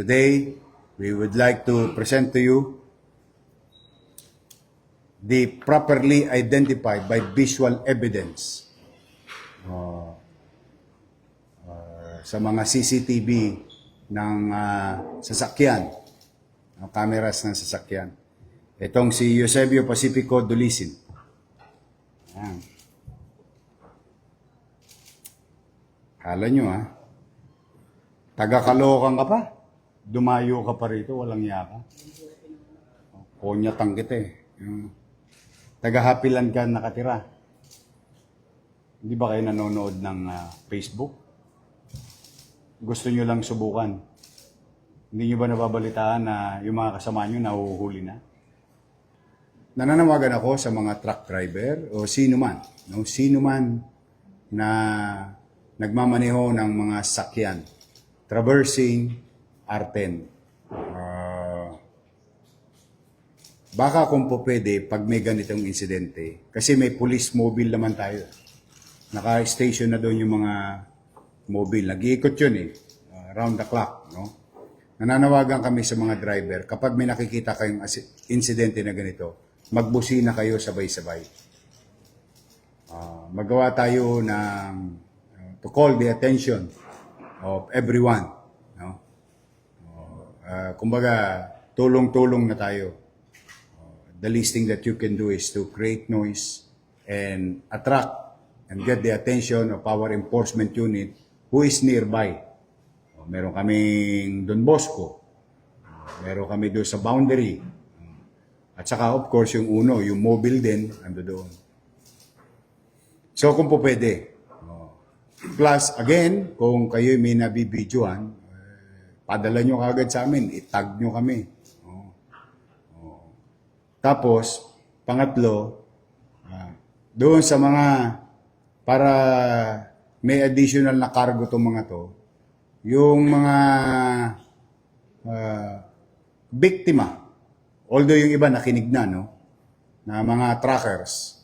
Today, we would like to present to you the properly identified by visual evidence uh, uh, sa mga CCTV ng uh, sasakyan, ng cameras ng sasakyan. Itong si Eusebio Pacifico Dulisin. Ayan. Kala nyo ha, taga-kalokan ka pa, dumayo ka pa rito, walang yaka. Konyatang kita eh. Yung Taga-hapilan ka nakatira. Hindi ba kayo nanonood ng ah, Facebook? Gusto nyo lang subukan. Hindi nyo ba nababalitaan na yung mga kasama nyo nahuhuli na? Nananawagan ako sa mga truck driver o sino man, no? sino man na nagmamaneho ng mga sakyan traversing R10. Ah, baka kung po pwede, pag may ganitong insidente, kasi may police mobile naman tayo. Naka-station na doon yung mga mobile. Nag-iikot yun eh, uh, round the clock. No? Nananawagan kami sa mga driver, kapag may nakikita kayong insidente na ganito, magbusina kayo sabay-sabay. Ah, magawa tayo ng uh, to call the attention of everyone. Uh, kumbaga, tulong-tulong na tayo. Uh, the least thing that you can do is to create noise and attract and get the attention of our enforcement unit who is nearby. Uh, meron kaming Don Bosco. Uh, meron kami doon sa boundary. Uh, at saka, of course, yung uno, yung mobile din, ando doon. So, kung po pwede. Oh. Plus, again, kung kayo may nabibidyoan, padala nyo kagad sa amin, itag nyo kami. Oh. Oh. Tapos, pangatlo, ah, doon sa mga, para may additional na cargo itong mga to, yung mga ah, biktima, although yung iba nakinig na, no? Na mga trackers,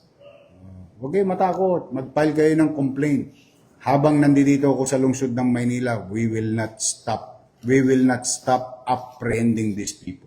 Huwag kayo matakot. Mag-file kayo ng complaint. Habang nandito ako sa lungsod ng Maynila, we will not stop. We will not stop apprehending these people.